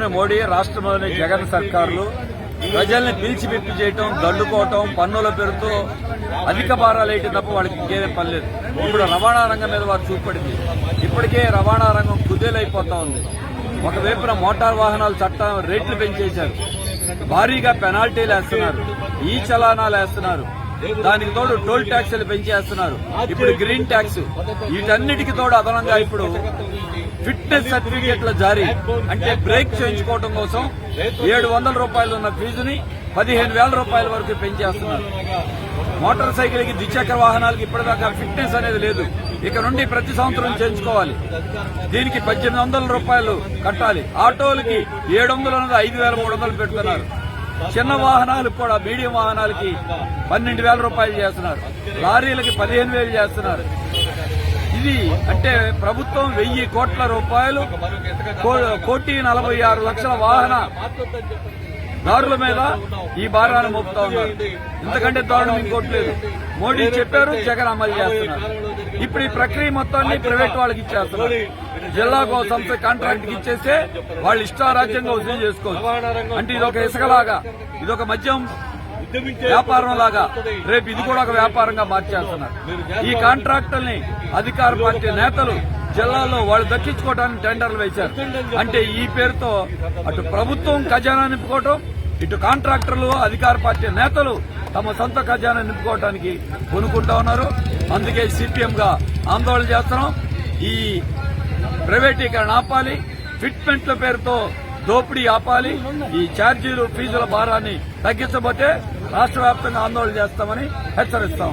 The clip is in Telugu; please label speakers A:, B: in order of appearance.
A: కేంద్రంలోని మోడీ రాష్ట్రంలోని జగన్ సర్కారులు ప్రజల్ని పిలిచిపెప్పి చేయటం దండుకోవటం పన్నుల పేరుతో అధిక భారాలు వేయటం తప్ప వాళ్ళకి ఇంకేం పని లేదు. ఇప్పుడు రవాణా రంగం మీద వారు చూపడింది. ఇప్పటికే రవాణా రంగం కుదేలైపోతా ఉంది. ఒకవైపున మోటార్ వాహనాల చట్టం రేట్లు పెంచేశారు. భారీగా పెనాల్టీలు వేస్తున్నారు. ఈ చలానాలు వేస్తున్నారు. దానికి తోడు టోల్ ట్యాక్సులు పెంచేస్తున్నారు. ఇప్పుడు గ్రీన్ ట్యాక్స్. వీటన్నిటికీ తోడు అదనంగా ఇప్పుడు ఫిట్నెస్ సర్టిఫికేట్ల జారీ అంటే బ్రేక్ చేయించుకోవడం కోసం ఏడు వందల రూపాయలు ఉన్న ఫీజుని పదిహేను వేల రూపాయల వరకు పెంచేస్తున్నారు. మోటార్ సైకిల్కి ద్విచక్ర వాహనాలకి ఇప్పటిదాకా ఫిట్నెస్ అనేది లేదు. ఇక నుండి ప్రతి సంవత్సరం చేయించుకోవాలి. దీనికి పద్దెనిమిది వందల రూపాయలు కట్టాలి. ఆటోలకి ఏడు వందలు ఐదు వేల మూడు వందలు పెడుతున్నారు. చిన్న వాహనాలకు కూడా మీడియం వాహనాలకి పన్నెండు వేల రూపాయలు చేస్తున్నారు. లారీలకి పదిహేను వేలు చేస్తున్నారు. ఇది అంటే ప్రభుత్వం వెయ్యి కోట్ల రూపాయలు కో- కోటి నలభై ఆరు లక్షల వాహన దారుల మీద ఈ భారాన్ని మోపుతా ఉన్నారు. ఇంతకంటే దారుణం ఇంకోటి లేదు. మోడీ చెప్పారు జగన్ అమలు చేస్తున్నారు. ఇప్పుడు ఈ ప్రక్రియ మొత్తాన్ని ప్రైవేట్ వాళ్ళకి ఇచ్చేస్తున్నారు. జిల్లాకు సంస్థ కాంట్రాక్ట్ ఇచ్చేస్తే వాళ్ళు ఇష్టారాజ్యంగా వసూలు చేసుకోవచ్చు. అంటే ఇది ఒక ఇసుకలాగా ఇది ఒక మద్యం వ్యాపారం లాగా రేపు ఇది కూడా ఒక వ్యాపారంగా మార్చేస్తున్నారు. ఈ కాంట్రాక్టుల్ని అధికార పార్టీ నేతలు జిల్లాలో వాళ్ళు దక్కించుకోవడానికి టెండర్లు వేశారు. అంటే ఈ పేరుతో అటు ప్రభుత్వం ఖజానా నింపుకోవటం ఇటు కాంట్రాక్టర్లు అధికార పార్టీ నేతలు తమ సొంత ఖజానా నింపుకోవడానికి కొనుక్కుంటా ఉన్నారు. అందుకే సిపిఎం గా ఆందోళన చేస్తున్నాం. ఈ ప్రైవేటీకరణ ఆపాలి ఫిట్మెంట్ల పేరుతో దోపిడీ ఆపాలి ఈ ఛార్జీలు ఫీజుల భారాన్ని తగ్గించబోతే రాష్ట్ర వ్యాప్తంగా ఆందోళన చేస్తామని హెచ్చరిస్తాం.